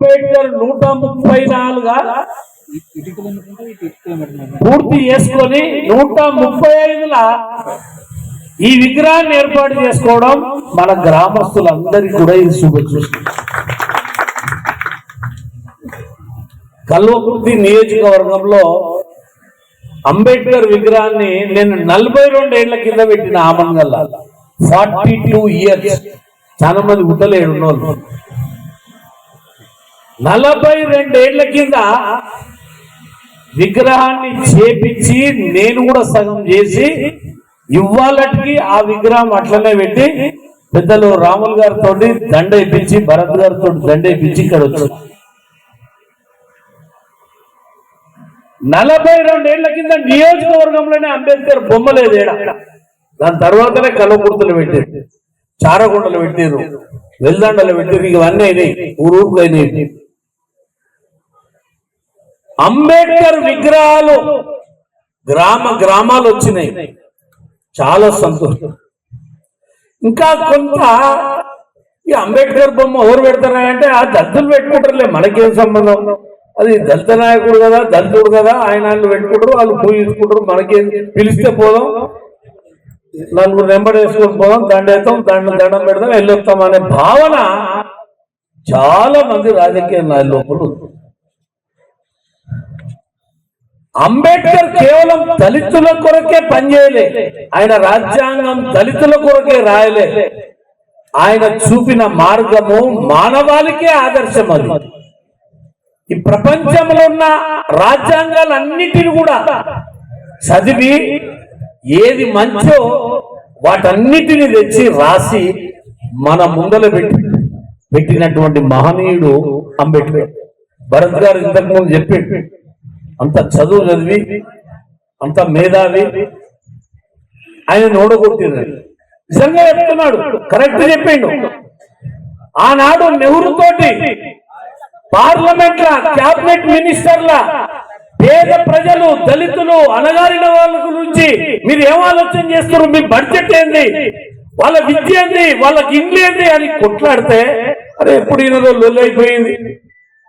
అంబేద్కర్ నూట ముప్పై నాలుగా పూర్తి చేసుకొని నూట ముప్పై ఐదుల? ఈ విగ్రహాన్ని ఏర్పాటు చేసుకోవడం మన గ్రామస్తులందరికీ కూడా ఇది శుభచూస్తుంది కల్వకుర్తి నియోజకవర్గంలో అంబేద్కర్ విగ్రహాన్ని నేను నలభై రెండు ఏళ్ళ కింద పెట్టిన ఆమన్గల్లా ఫార్టీ టూ ఇయర్స్. చాలా మంది ఉండలేడు ఉన్నోళ్ళు. నలభై రెండేళ్ళ కింద విగ్రహాన్ని చేపించి నేను కూడా సగం చేసి ఇవ్వాలటికి ఆ విగ్రహం అట్లనే పెట్టి పెద్దలు రాములు గారితో దండ ఇప్పించి భరత్ గారితో దండ ఇప్పించి ఇక్కడ వచ్చాను నలభై రెండేళ్ళ కింద నియోజకవర్గంలోనే అంబేద్కర్ బొమ్మ లేదు దాని తర్వాతనే కలవకుర్తలు పెట్టారు చారగుండలు పెట్టారు వెల్దండలు పెట్టారు ఇవన్నీ అయినాయి ఊరూరుకు అయినాయి. అంబేద్కర్ విగ్రహాలు గ్రామ గ్రామాలు వచ్చినాయి. చాలా సంతోషం. ఇంకా కొంత ఈ అంబేద్కర్ బొమ్మ ఎవరు పెడతారా అంటే ఆ దళితులు పెట్టుకుంటారులే మనకేం సంబంధం? అది దళిత నాయకుడు కదా దళితుడు కదా ఆయన వాళ్ళు పెట్టుకుంటారు వాళ్ళు పూజించుకుంటారు మనకేం? పిలిస్తే పోదాం. నలుగురు నెంబర్ వేసుకొని పోదాం దండేస్తాం దండ దండం పెడతాం వెళ్ళొస్తాం అనే భావన చాలా మంది రాజకీయ నాయకులు ఉంది. అంబేద్కర్ కేవలం దళితుల కొరకే పనిచేయలే ఆయన రాజ్యాంగం దళితుల కొరకే రాయలే. ఆయన చూపిన మార్గము మానవాళికే ఆదర్శం అది. ఈ ప్రపంచంలో ఉన్న రాజ్యాంగాలన్నిటిని కూడా చదివి ఏది మంచో వాటన్నిటిని తెచ్చి రాసి మన ముందల పెట్టి పెట్టినటువంటి మహనీయుడు అంబేద్కర్. భరత్ గారు ఇంతకుముందు అంత చదువు చదివి అంత మేధావి. ఆయన ఓడగొట్టినాడు నిజంగా చెప్తున్నాడు. కరెక్ట్ చెప్పిండు. ఆనాడు నెహ్రూ తోటి పార్లమెంట్ లా క్యాబినెట్ మినిస్టర్ల పేద ప్రజలు దళితులు అణగారిన వాళ్ళ గురించి మీరు ఏం ఆలోచన చేస్తున్నారు? మీ బడ్జెట్ ఏంది? వాళ్ళ విద్య ఏంది? వాళ్ళకి ఇండ్లు ఏంది? అని కొట్లాడితే అరే ఎప్పుడు ఈయనదో లొల్లైపోయింది. అయిపోయింది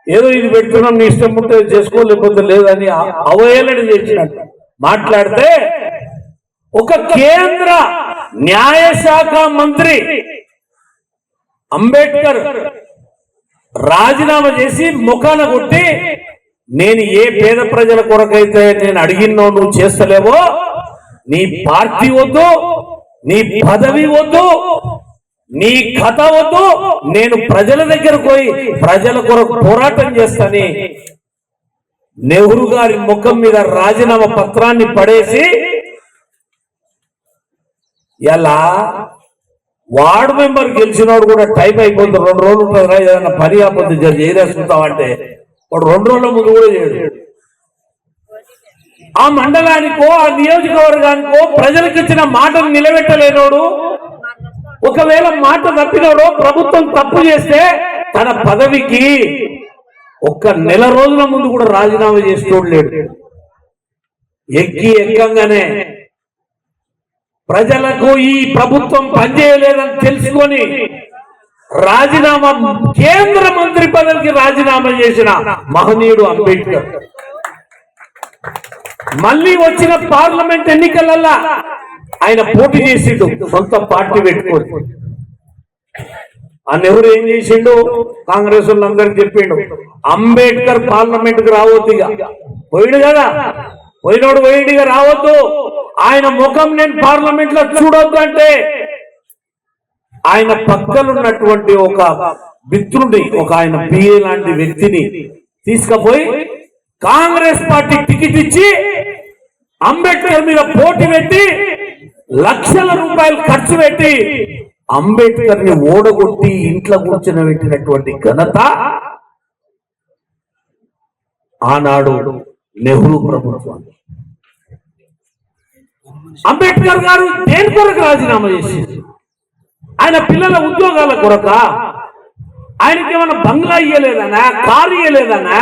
ఏదో ఇది పెడుతున్నాం నీ ఇష్టం ఉంటే చేసుకో లేకపోతే లేదని అ- అవహేళన చేసినట్టు మాట్లాడితే ఒక కేంద్ర న్యాయశాఖ మంత్రి అంబేద్కర్ రాజీనామా చేసి ముఖాన కొట్టి నేను ఏ పేద ప్రజల కొరకైతే నేను అడిగినో నువ్వు చేస్తలేవో నీ పార్టీ వద్దు నీ పదవి వద్దు నీ కథ వద్దు నేను ప్రజల దగ్గరకు పోయి ప్రజల కొరకు పోరాటం చేస్తాని. నెహ్రూ గారి ముఖం మీద రాజీనామా పత్రాన్ని పడేసి ఎలా? వార్డ్ మెంబర్ గెలిచినోడు కూడా టైం అయిపోతుంది రెండు రోజులు ఉంటుంది ఏదైనా పని కాకపోతే జర వాడు రెండు రోజుల ముందు కూడా చేయడు. ఆ మండలానికో ఆ నియోజకవర్గానికో ప్రజలకు ఇచ్చిన మాటను నిలబెట్టలేనోడు ఒకవేళ మాట తప్పినోడు ప్రభుత్వం తప్పు చేస్తే తన పదవికి ఒక్క నెల రోజుల ముందు కూడా రాజీనామా చేసేటోడు లేడు. ఎక్కి ఎక్కంగానే ప్రజలకు ఈ ప్రభుత్వం పనిచేయలేదని తెలుసుకొని రాజీనామా కేంద్ర మంత్రి పదవికి రాజీనామా చేసిన మహనీయుడు అంబేద్కర్. మళ్ళీ వచ్చిన పార్లమెంట్ ఎన్నికలల్లా ఆయన పోటీ చేసిండు సొంత పార్టీ పెట్టుకొని. ఆ నెహ్రూ ఏం చేసిండు? కాంగ్రెస్ వాళ్ళందరికి చెప్పిండు. అంబేద్కర్ పార్లమెంట్కు రావద్దు ఇక. పోయిడు కదా? పోయినోడు పోయిడిగా రావద్దు. ఆయన ముఖం నేను పార్లమెంట్లో చూడొద్దు అంటే ఆయన పక్కలున్నటువంటి ఒక మిత్రుడి ఒక ఆయన పిఏ లాంటి వ్యక్తిని తీసుకుపోయి కాంగ్రెస్ పార్టీ టికెట్ ఇచ్చి అంబేద్కర్ మీద పోటీ పెట్టి లక్షల రూపాయలు ఖర్చు పెట్టి అంబేద్కర్ని ఓడగొట్టి ఇంట్లో కూర్చొని పెట్టినటువంటి ఘనత ఆనాడు నెహ్రూ ప్రభుత్వం. అంబేద్కర్ గారు దేని కొరకు రాజీనామా చేసింది ఆయన పిల్లల ఉద్యోగాల కొరక? ఆయనకి ఏమైనా బంగ్లా ఇయ్యలేదనా? కారు ఇయ్యలేదనా?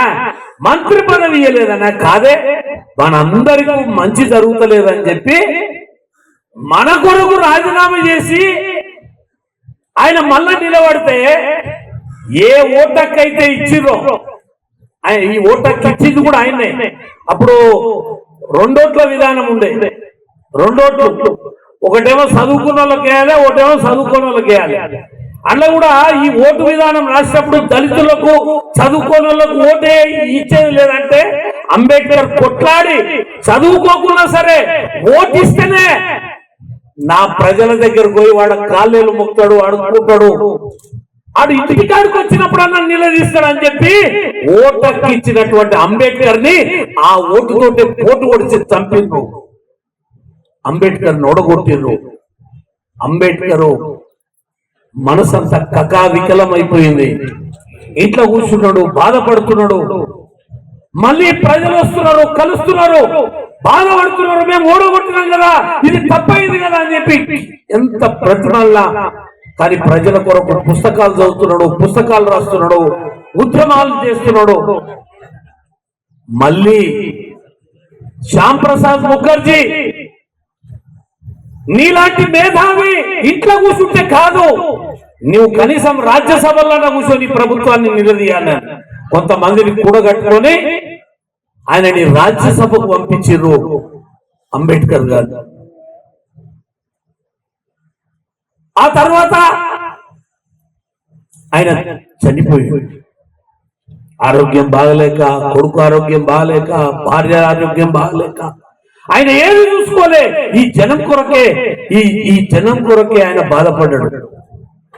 మంత్రి పదవి ఇయ్యలేదనా? కాదే మనందరికీ మంచి జరుగుతలేదని చెప్పి మన కొరకు రాజీనామా చేసి ఆయన మళ్ళా నిలబడితే ఏ ఓటక్కైతే ఇచ్చిర్రో ఆయన ఈ ఓటక్కి ఇచ్చింది కూడా ఆయనే అప్పుడు రెండోట్ల విధానం ఉండే. రెండోట్లు. ఒకటేమో చదువుకున్న వాళ్ళకి వేయాలి ఒకటేమో చదువుకున్న వాళ్ళకి వేయాలి. అట్లా కూడా ఈ ఓటు విధానం రాసినప్పుడు దళితులకు చదువుకోని వాళ్ళకు ఓటే ఇచ్చేది లేదంటే అంబేద్కర్ కొట్లాడి చదువుకోకున్నా సరే ఓటిస్తేనే నా ప్రజల దగ్గరకు పోయి వాడు కాళ్ళేలు మొక్తాడు అడుగుతాడు ఆడు ఇంటికి కాడికి వచ్చినప్పుడు అన్న నిలదీస్తాడు అని చెప్పి ఓటకి ఇచ్చినటువంటి అంబేద్కర్ని ఆ ఓటుతోటి పోటు కొడిచి చంపిండ్రు అంబేద్కర్ నోడగొట్టిండ్రు అంబేద్కర్ మనసంతా కకా వికలమైపోయింది ఇంట్లో కూర్చున్నాడు బాధపడుతున్నాడు. మళ్ళీ ప్రజలు వస్తున్నారు కలుస్తున్నారు. బాధపడుతున్నారు మేము ఓడగొట్టినాం కదా. ఇది తప్పైంది కదా అని చెప్పి. ఎంత ప్రతిమల్లా కానీ ప్రజల కొరకు పుస్తకాలు చదువుతున్నాడు పుస్తకాలు రాస్తున్నాడు ఉద్యమాలు చేస్తున్నాడు. మళ్ళీ శ్యామ్ ప్రసాద్ ముఖర్జీ నీలాంటి మేధావి ఇంట్లో కూర్చుంటే కాదు. నువ్వు కనీసం రాజ్యసభలో కూర్చొని ప్రభుత్వాన్ని నిలదీయాలి. కొంతమందిని కూడగట్టుకొని ఆయనని రాజ్యసభకు పంపించారు అంబేద్కర్ గారు. ఆ తర్వాత ఆయన చనిపోయాడు. ఆరోగ్యం బాగలేక కొడుకు ఆరోగ్యం బాగలేక భార్య ఆరోగ్యం బాగలేక. ఆయన ఏమి చూసుకోలే. ఈ జనం కొరకే ఈ ఈ జనం కొరకే ఆయన బాధపడ్డాడు.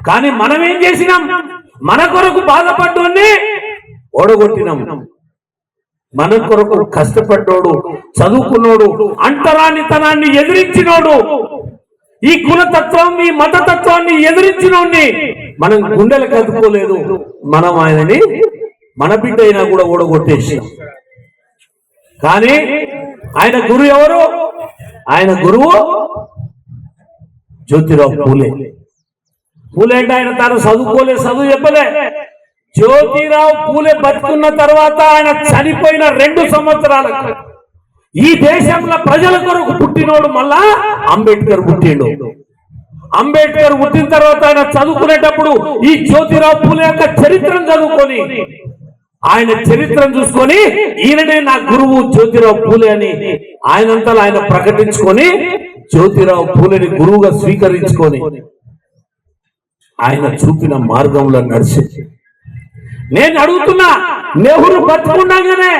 కానీ మనం ఏం చేసినాం? మన కొరకు బాధపడ్డోని ఓడగొట్టినాం. మన కొరకు కష్టపడ్డోడు చదువుకున్నోడు అంటరానితనాన్ని ఎదిరించినోడు ఈ కులతత్వం ఈ మతతత్వాన్ని ఎదిరించినోడిని మనం గుండెలు కదుకోలేదు మనం ఆయనని మన బిడ్డ అయినా కూడా ఓడగొట్టేసి కానీ ఆయన గురువు ఎవరు? ఆయన గురువు జ్యోతిరావు పూలే. పూలే అంటే ఆయన తాను చదువుకోలే చదువు చెప్పలే. జ్యోతిరావు పూలే బతుకున్న తర్వాత ఆయన చనిపోయిన రెండు సంవత్సరాలకు ఈ దేశంలో ప్రజల కొరకు పుట్టినోడు మళ్ళా అంబేద్కర్ పుట్టిండు. అంబేద్కర్ పుట్టిన తర్వాత ఆయన చదువుకునేటప్పుడు ఈ జ్యోతిరావు పూలే యొక్క చరిత్రను చదువుకొని ఆయన చరిత్రను చూసుకొని ఈయననే నా గురువు జ్యోతిరావు పూలే అని ఆయనంతా ఆయన ప్రకటించుకొని జ్యోతిరావు పూలేని గురువుగా స్వీకరించుకొని ఆయన చూపిన మార్గంలో నడిచింది. నేను అడుగుతున్నా నెహ్రూ బతుకున్నాగానే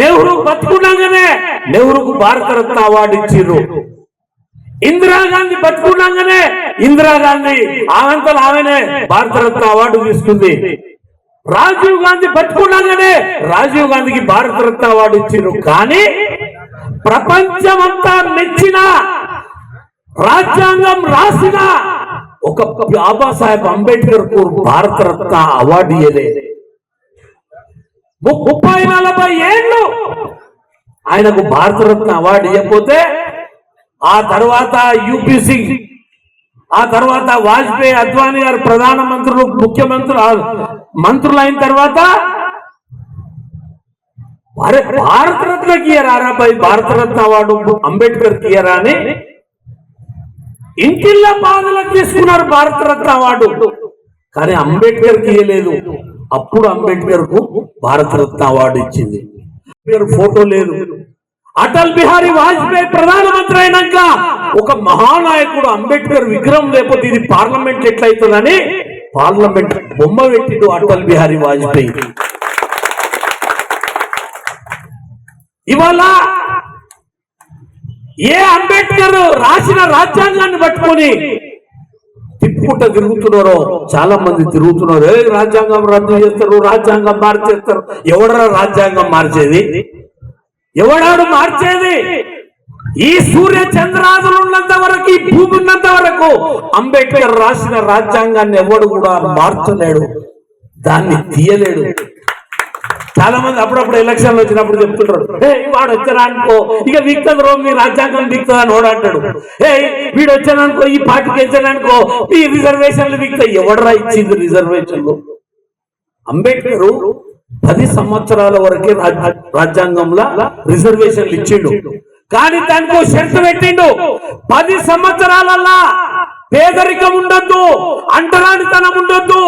నెహ్రూ బతుకున్నాగానే నెహ్రూకు భారతరత్న అవార్డు ఇచ్చిర్రు. ఇందిరాగాంధీ బతుకున్నాగానే ఇందిరాగాంధీ ఆనంతలు ఆమెనే భారతరత్న అవార్డు తీసుకుంది. రాజీవ్ గాంధీ బతుకున్నాగానే రాజీవ్ గాంధీకి భారతరత్న అవార్డు ఇచ్చిర్రు. కానీ ప్రపంచమంతా మెచ్చిన రాజ్యాంగం రాసిన ఒక బాబాసాహెబ్ అంబేద్కర్కు భారతరత్న అవార్డు ఇయ్యలే. ముప్పై నలభై ఏళ్ళు ఆయనకు భారతరత్న అవార్డు ఇవ్వకపోతే ఆ తర్వాత యూపీసీ ఆ తర్వాత వాజ్పేయి అద్వానీ గారు ప్రధానమంత్రులు ముఖ్యమంత్రులు ఆ మంత్రులు అయిన తర్వాత అరే భారతరత్నకి ఇయ్యరా భారతరత్న అవార్డు అంబేద్కర్ ఇయ్యరా అని ఇంటిల్ల బాధలు తీసుకున్నారు భారతరత్న అవార్డు కానీ అంబేద్కర్కి ఇయ్యలేదు. అప్పుడు అంబేద్కర్కు భారతరత్న అవార్డు ఇచ్చింది. ఫోటో లేదు. అటల్ బిహారీ వాజ్పేయి ప్రధానమంత్రి అయినాక ఒక మహానాయకుడు అంబేద్కర్ విగ్రహం లేకపోతే ఇది పార్లమెంట్ ఎట్లయితుందని పార్లమెంట్ బొమ్మ పెట్టిడు అటల్ బిహారీ వాజ్పేయి. ఇవాళ ఏ అంబేద్కర్ రాసిన రాజ్యాంగాన్ని పట్టుకొని తిప్పుకుంట తిరుగుతున్నారో చాలా మంది తిరుగుతున్నారు. ఏ రాజ్యాంగం రద్దు చేస్తారు రాజ్యాంగం మార్చేస్తారు. ఎవడరా రాజ్యాంగం మార్చేది? ఎవడాడు మార్చేది? ఈ సూర్య చంద్రాదులు ఉన్నంత వరకు ఈ భూమి ఉన్నంత వరకు అంబేద్కర్ రాసిన రాజ్యాంగాన్ని ఎవడు కూడా మార్చలేడు దాన్ని తీయలేడు. చాలా మంది అప్పుడప్పుడు ఎలక్షన్లు వచ్చినప్పుడు చెప్తుంటారు. ఏ వాడు వచ్చారనుకో ఇక వీక్తుంది రో మీ రాజ్యాంగం వీక్తుంది అని వాడు ఏ వీడు వచ్చాననుకో ఈ పార్టీకి వచ్చాననుకో ఈ రిజర్వేషన్లు వీక్తాయి. ఎవడరా ఇచ్చింది రిజర్వేషన్లు అంబేద్కర్ పది సంవత్సరాల వరకే రాజ్యాంగంలో రిజర్వేషన్లు ఇచ్చిండు. కానీ దానికి షర్ట్ పెట్టిండు. పది సంవత్సరాలల్లా పేదరికం ఉండొద్దు అంటరానితనం ఉండొద్దు.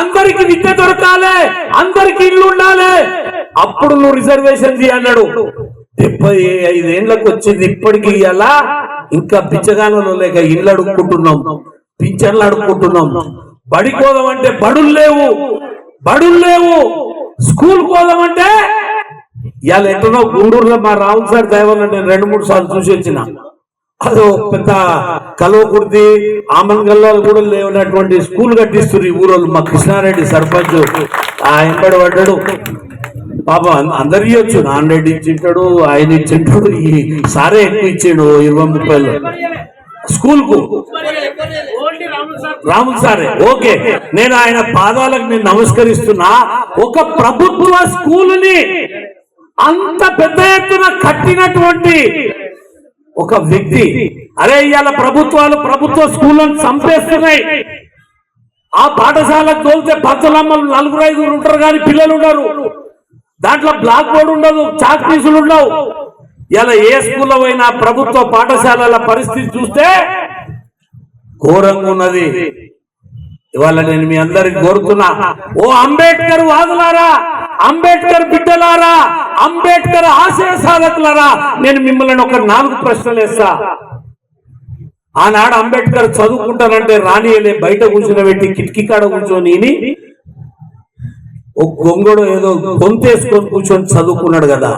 అందరికి విద్య దొరకాలి అందరికి ఇల్లు ఉండాలి. అప్పుడు నువ్వు రిజర్వేషన్ అన్నాడు. డెబ్బై ఐదేళ్ళకు వచ్చింది ఇప్పటికి ఇలా ఇంకా పిచ్చగాలలో లేక ఇల్లు అడుక్కుంటున్నాం పింఛన్లు అడుక్కుంటున్నాం. బడి కోదామంటే బడులు లేవు బడులు లేవు. స్కూల్ కోదామంటే ఇవాళ ఎట్లనో గుంటూరులో మా రావు సార్ దైవంలో నేను రెండు మూడు సార్లు చూసి వచ్చిన. అదో పెద్ద కలవకుర్తి ఆమన్గల్లాలు కూడా లేవనటువంటి స్కూల్ కట్టిస్తారు ఈ ఊరోళ్ళు. మా కృష్ణారెడ్డి సర్పంచ్ ఆ ఎంబడి పడ్డాడు. పాప అందరు ఇవ్వచ్చు నాన్ రెడ్డి ఇచ్చింటాడు ఆయన ఇచ్చింటాడు ఈ సారే ఎక్కువ ఇచ్చాడు ఇరవై ముప్పైలో. స్కూల్కు రాములు సారే. ఓకే. నేను ఆయన పాదాలకు నేను నమస్కరిస్తున్నా. ఒక ప్రభుత్వ స్కూలుని అంత పెద్ద ఎత్తున కట్టినటువంటి ఒక వ్యక్తి అరే ఇవాళ ప్రభుత్వాలు ప్రభుత్వ స్కూళ్ళను చంపేస్తున్నాయి. ఆ పాఠశాలకు తోలితే పచ్చలమ్మలు నలుగురు ఐదుగురు ఉంటారు కానీ పిల్లలు ఉండరు. దాంట్లో బ్లాక్ బోర్డు ఉండదు చాక్ పీసులు ఉండవు. ఇలా ఏ స్కూల్లో పోయినా ప్రభుత్వ పాఠశాలల పరిస్థితి చూస్తే ఘోరంగా ఉన్నది. ఇవాళ నేను మీ అందరికి కోరుతున్నా. ఓ అంబేద్కర్ వాదులారా అంబేద్కర్ బిడ్డలారా అంబేద్కర్ ఆశయ సాధకులారా నేను మిమ్మల్ని ఒక నాలుగు ప్రశ్నలు వేస్తా. ఆనాడు అంబేద్కర్ చదువుకుంటానంటే రానియలే బయట కూర్చుని పెట్టి కిటికీ కాడ కూర్చొని ఒక గొంగడు ఏదో గొంతేసుకొని కూర్చొని చదువుకున్నాడు కదా.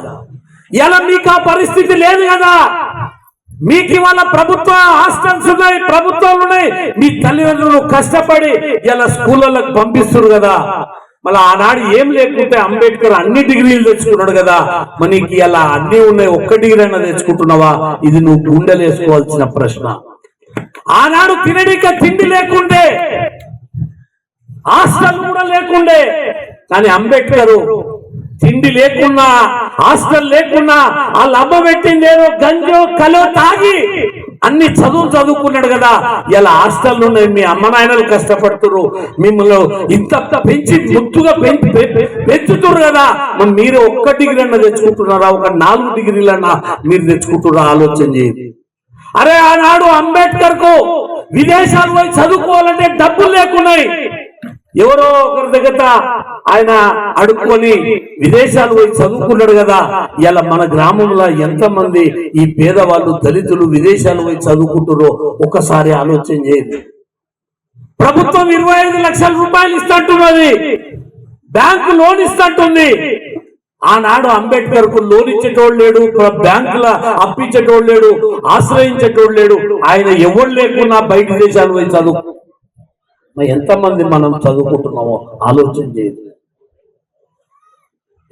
ఇలా మీకు ఆ పరిస్థితి లేదు కదా? మీకు ఇవాళ ప్రభుత్వ హాస్టల్స్ ఉన్నాయి ప్రభుత్వాలు ఉన్నాయి. మీ తల్లిదండ్రులు కష్టపడి ఇలా స్కూళ్ళకి పంపిస్తున్నారు కదా? మళ్ళీ ఆనాడు ఏం లేకుంటే అంబేద్కర్ అన్ని డిగ్రీలు తెచ్చుకున్నాడు కదా. మనకి అలా అన్ని ఉన్నాయి ఒక్క డిగ్రీ అయినా తెచ్చుకుంటున్నావా? ఇది నువ్వు గుండెలేసుకోవాల్సిన ప్రశ్న. ఆనాడు తినడిక తిండి లేకుండే హాస్టల్ కూడా లేకుండే. కానీ అంబేద్కర్ తిండి లేకున్నా హాస్టల్ లేకున్నా వాళ్ళ అమ్మ పెట్టింది ఏదో గంజో కలో తాగి అన్ని చదువు చదువుకున్నాడు కదా. ఇలా హాస్టల్ మీ అమ్మ నాయనలు కష్టపడుతురు. మిమ్మల్ని ఇంత పెంచి ముద్దుగా పెంచి పె- కదా. మరి మీరు ఒక్క డిగ్రీ అన్న తెచ్చుకుంటున్నారా? ఒక నాలుగు డిగ్రీలన్నా మీరు తెచ్చుకుంటున్నారా? ఆలోచన చేయండి. అరే ఆనాడు అంబేద్కర్కు విదేశాలు పోయి చదువుకోవాలంటే డబ్బులు లేకున్నాయి. ఎవరో ఒకరి దగ్గర ఆయన అడుక్కొని విదేశాలు పోయి చదువుకున్నాడు కదా. ఇలా మన గ్రామంలో ఎంతమంది ఈ పేదవాళ్ళు దళితులు విదేశాలు పోయి చదువుకుంటారో ఒకసారి ఆలోచన చేయండి. ప్రభుత్వం ఇరవై ఐదు లక్షల రూపాయలు ఇస్తుంటున్నది. Bank loan ఇస్తుంటుంది. ఆనాడు అంబేద్కర్కు లోన్ ఇచ్చేటోడు లేడు బ్యాంకుల అప్పించేటోడు లేడు ఆశ్రయించేటోడు లేడు. ఆయన ఎవరు లేకున్నా బయట దేశాలు పోయి చదువు ఎంతమంది మనం చదువుకుంటున్నామో ఆలోచన చేయదు.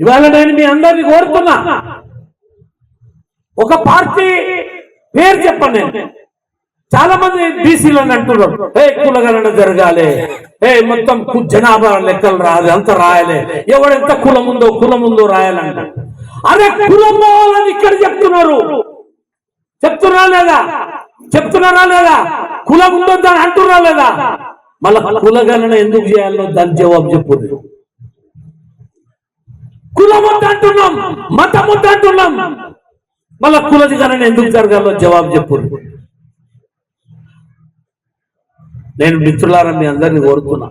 ఇవాళ నేను మీ అందరిని కోరుతున్నా. ఒక పార్టీ పేరు చెప్పండి నేను. చాలా మంది బీసీలు అని అంటున్నారు. ఏ కులగణన జరగాలి. ఏ మొత్తం జనాభా లెక్కలు రాదు అంత రాయలే. ఎవడెంత కులం ఉందో కులం ఉందో రాయాలంట. అరే కులం అని ఇక్కడ చెప్తున్నారు. చెప్తున్నా లేదా? చెప్తున్నారా లేదా? కులం ఉందో దాన్ని అంటున్నా లేదా? మళ్ళా కులగణన ఎందుకు చేయాలో దాని జవాబు చెప్పు. కులం వద్ద అంటున్నాం మతం అంటున్నాం. మళ్ళా కులది గణన ఎందుకు జరగాలో జవాబు చెప్పు. నేను మిత్రులారా మీ అందరిని కోరుతున్నా.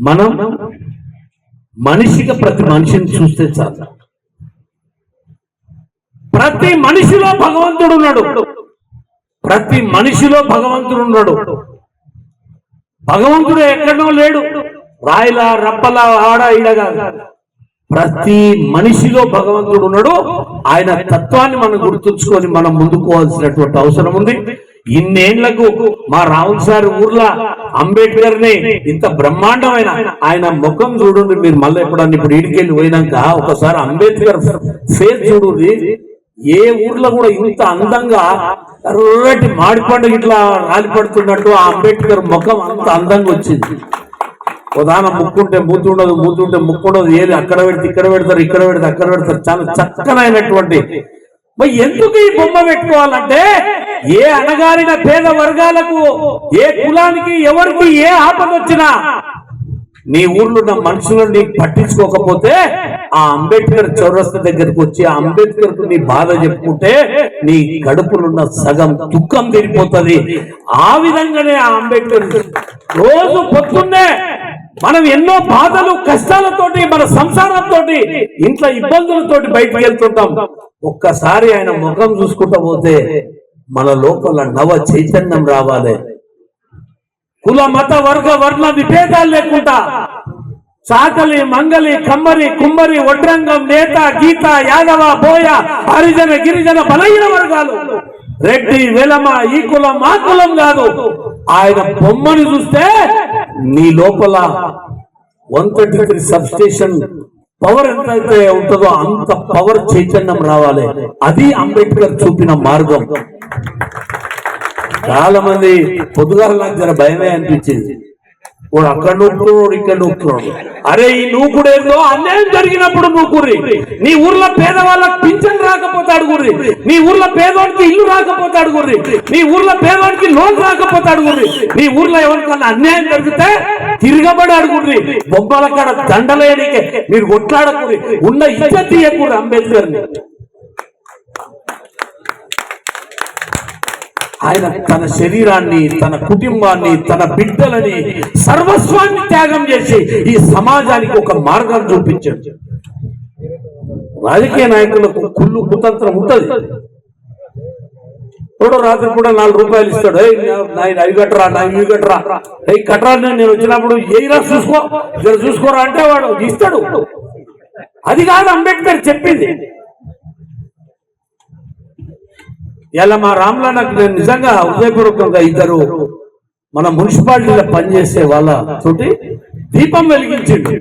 మనం మనిషిగా ప్రతి మనిషిని చూస్తే చాలు. ప్రతి మనిషిలో భగవంతుడు ఉన్నాడు. ప్రతి మనిషిలో భగవంతుడు ఉన్నాడు భగవంతుడు ఎక్కడో లేడు. రాయిలా రప్పలా ఆడ ఈడగా ప్రతి మనిషిలో భగవంతుడు ఉన్నాడు. ఆయన తత్వాన్ని మనం గుర్తుంచుకొని మనం ముందుకోవాల్సినటువంటి అవసరం ఉంది. ఇన్నేళ్ళకు మా రావుల్ సార్ ఊర్లో అంబేద్కర్ని ఇంత బ్రహ్మాండమైన ఆయన ముఖం చూడండి. మీరు మళ్ళీ ఎప్పుడన్నా ఇప్పుడు ఇడికెళ్ళి పోయినాక ఒకసారి అంబేద్కర్ ఫేస్ చూడండి. ఏ ఊర్లో కూడా ఇంత అందంగా ఎర్రటి మాడిపండు ఇట్లా రాలిపడుతున్నట్టు ఆ అంబేద్కర్ ముఖం అంత అందంగా వచ్చింది. ఉదాహరణ ముక్కుంటే మూతుండదు మూతుంటే ముక్కుండదు ఉంటే ఏది అక్కడ పెడితే ఇక్కడ పెడతారు ఇక్కడ పెడితే అక్కడ పెడతారు. చాలా చక్కనైనటువంటి మరి ఎందుకు ఈ బొమ్మ పెట్టుకోవాలంటే ఏ అణగారిన పేద వర్గాలకు ఏ కులానికి ఎవరికి ఏ ఆపద వచ్చినా నీ ఊర్లో ఉన్న మనుషులను నీకు పట్టించుకోకపోతే ఆ అంబేద్కర్ చౌరస్తా దగ్గరకు వచ్చి ఆ అంబేద్కర్కు నీ బాధ చెప్పుకుంటే నీ కడుపునున్న సగం దుఃఖం తీరిపోతుంది. ఆ విధంగానే ఆ అంబేద్కర్ రోజు పొద్దున్నే మనం ఎన్నో బాధలు కష్టాలతోటి మన సంసారంతో ఇంట్లో ఇబ్బందులతోటి బయటకు వెళ్తుంటాం. ఒక్కసారి ఆయన ముఖం చూసుకుంటా పోతే మన లోపల నవ చైతన్యం రావాలి. కుల మత వర్గ వర్ణ విభేదాలు లేకుండా చాకలి మంగలి కమ్మరి కుమ్మరి వడ్రంగం నేత గీత యాదవ బోయ హరిజన గిరిజన బలహీన వర్గాలు. రెడ్డి వెలమ ఈ కులం ఆ కులం కాదు. ఆయన బొమ్మను చూస్తే నీ లోపల one twenty three substation power ఎంతైతే ఉంటుందో అంత పవర్ చైతన్యం రావాలి. అది అంబేద్కర్ చూపిన మార్గం. చాలా మంది పొద్దుగాల నాకు జర భయమే అనిపించింది. వాడు అక్కడ నొక్కున్నాడు ఇక్కడ నొక్కున్నాడు అరే ఈ నూకుడు ఏదో అన్యాయం జరిగినప్పుడు నూకుర్రి నీ ఊర్లో పేదవాళ్ళకి పింఛన్ రాకపోతే అడుగుర్రి నీ ఊర్లో పేదవాడికి ఇల్లు రాకపోతే అడుగుర్రి నీ ఊర్లో పేదవాడికి లోన్ రాకపోతే అడుగుర్రి నీ ఊర్లో ఎవరికన్నా అన్యాయం జరిగితే తిరగబడి అడుగుర్రి బొమ్మల కాడ దండలేనికే మీరు కొట్లాడకూరి ఉన్న ఇజ్జత్ ఇయ్యకూరి అంబేద్కర్ని. ఆయన తన శరీరాన్ని తన కుటుంబాన్ని తన బిడ్డలని సర్వస్వాన్ని త్యాగం చేసి ఈ సమాజానికి ఒక మార్గం చూపించాడు. రాజకీయ నాయకులకు కుళ్ళు కుతంత్రం ఉంటుంది. ఎవడో రాత్రి కూడా నాలుగు రూపాయలు ఇస్తాడు. "ఏయ్, నాయన అవి కట్టరా నా ఇవి కట్టరా. ఏ కట్టరా నేను వచ్చినప్పుడు ఏరా చూసుకో ఇక్కడ చూసుకోరా అంటే వాడు ఇస్తాడు. అది కాదు అంబేద్కర్ చెప్పింది. ఇలా మా రామ్లా నాకు నేను నిజంగా హృదయపూర్వకంగా ఇద్దరు మన మున్సిపాలిటీలో పనిచేసే వాళ్ళ తోటి దీపం వెలిగించిండు.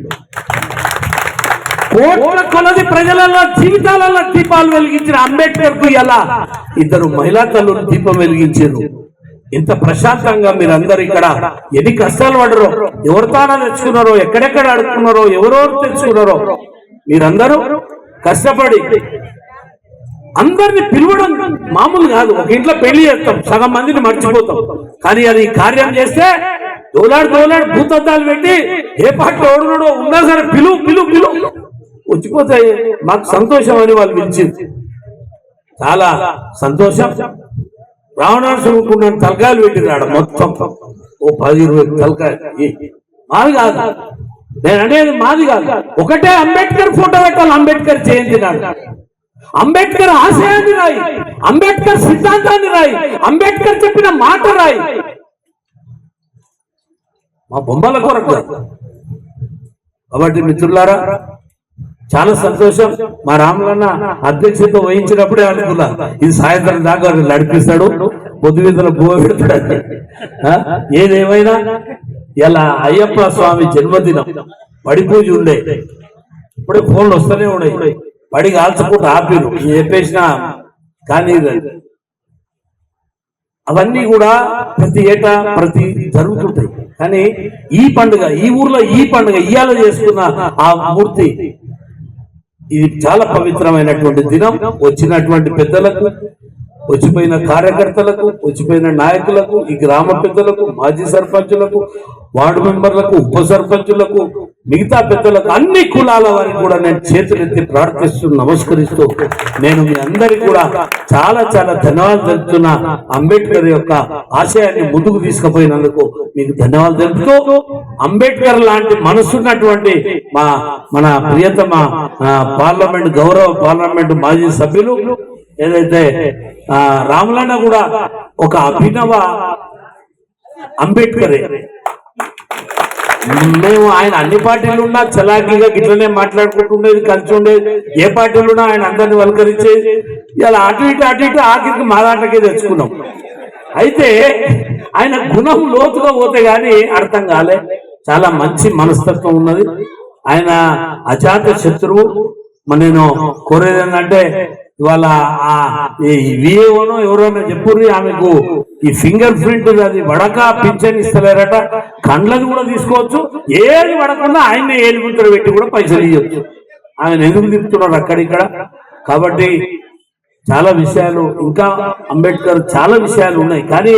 కోట్ల కొలది ప్రజలలో జీవితాలలో దీపాలు వెలిగించిన అంబేద్కర్కు ఎలా ఇద్దరు మహిళా తల్లులు దీపం వెలిగించారు ఇంత ప్రశాంతంగా మీరందరూ ఇక్కడ ఎన్ని కష్టాలు పడరో ఎవరు తెచ్చుకున్నారో ఎక్కడెక్కడ అడుక్కున్నారో ఎవరెవరు తెచ్చుకున్నారో మీరందరూ కష్టపడి అందరిని పిలవడం మామూలు కాదు. ఒక ఇంట్లో పెళ్ళి చేస్తాం. సగం మందిని మర్చిపోతాం. కానీ అది కార్యం చేస్తే దోలాడు దోలాడు భూతద్దాలు పెట్టి ఏ పాటలో ఓడున్నాడో ఉన్నా సరే పిలువు పిలువు పిలువు వచ్చిపోతాయి మాకు సంతోషం అని వాళ్ళు పిలిచింది చాలా సంతోషం. రావణాసుకున్న తలకాయలు పెట్టినాడు మొత్తం. ఓ పది ఇరవై తలకాయలు. మాది కాదు. నేను అనేది మాది కాదు. ఒకటే అంబేద్కర్ ఫోటో పెట్టాలి. అంబేద్కర్ జయంతి నాడు. అంబేద్కర్ ఆశయాన్ని రాయి. అంబేద్కర్ సిద్ధాంతాన్ని రాయి. అంబేద్కర్ చెప్పిన మాట రాయి. మా బొమ్మల కొరకు కాబట్టి మిత్రులారా చాలా సంతోషం. మా రాములన్న అధ్యక్షత వహించినప్పుడే అనుకున్నా ఇది సాయంత్రం దాకా నడిపిస్తాడు పొద్దు భూమి భూ పెడతాడు ఏదేమైనా? ఇలా అయ్యప్ప స్వామి జన్మదినం. పడి పూజ ఉండే. ఇప్పుడే ఫోన్లు వస్తూనే ఉన్నాయి. పడి కాల్చకుండా ఆపిరు. నేను చెప్పేసిన కానీ అవన్నీ కూడా ప్రతి ఏటా ప్రతి జరుగుతుంటాయి. కానీ ఈ పండుగ ఈ ఊర్లో ఈ పండుగ ఇయ్యాల చేసుకున్న ఆ మూర్తి ఇది చాలా పవిత్రమైనటువంటి దినం. వచ్చినటువంటి పెద్దలకు వచ్చిపోయిన కార్యకర్తలకు వచ్చిపోయిన నాయకులకు ఈ గ్రామ పెద్దలకు మాజీ సర్పంచులకు వార్డు మెంబర్లకు ఉప సర్పంచులకు మిగతా పెద్దలకు అన్ని కులాల వారికి కూడా నేను చేతులెత్తి ప్రార్థిస్తూ నమస్కరిస్తూ నేను మీ అందరికి కూడా చాలా చాలా ధన్యవాదాలు తెలుపుతున్నా అంబేద్కర్ యొక్క ఆశయాన్ని ముందుకు తీసుకుపోయినందుకు మీకు ధన్యవాదాలు తెలుపుతూ అంబేద్కర్ లాంటి మనసున్నటువంటి మా మన ప్రియతమ పార్లమెంట్ గౌరవ పార్లమెంట్ మాజీ సభ్యులు ఏదైతే రాములన్న కూడా ఒక అభినవ అంబేద్కరే. మేము ఆయన అన్ని పార్టీలు ఉన్నా చలాకీగా గిట్లనే మాట్లాడుకుంటుండేది కలిసి ఉండేది ఏ పార్టీలు ఉన్నా ఆయన అందరిని వలకరించేది ఇలా అటు ఇటు అటు ఇటు ఆఖరికి మా దాంట్లోకే తెచ్చుకున్నాం. అయితే ఆయన గుణం లోతుగా పోతే గాని అర్థం కాలే. చాలా మంచి మనస్తత్వం ఉన్నది. ఆయన అజాత శత్రువు. నేను కోరేది ఏంటంటే ఇవాళ ఆ విఏఓనో ఎవరోనో చెప్పుర్రి ఆమెకు ఈ ఫింగర్ ప్రింట్ అది వడక పింఛన్ ఇస్తలేరట. కండ్లను కూడా తీసుకోవచ్చు. ఏది వడకుండా ఆయన ఏలుగుంటారు పెట్టి కూడా పైసలు ఇవ్వచ్చు ఆయన ఎందుకు తిప్పుతున్నారు అక్కడిక్కడ కాబట్టి చాలా విషయాలు ఇంకా అంబేద్కర్ చాలా విషయాలు ఉన్నాయి. కానీ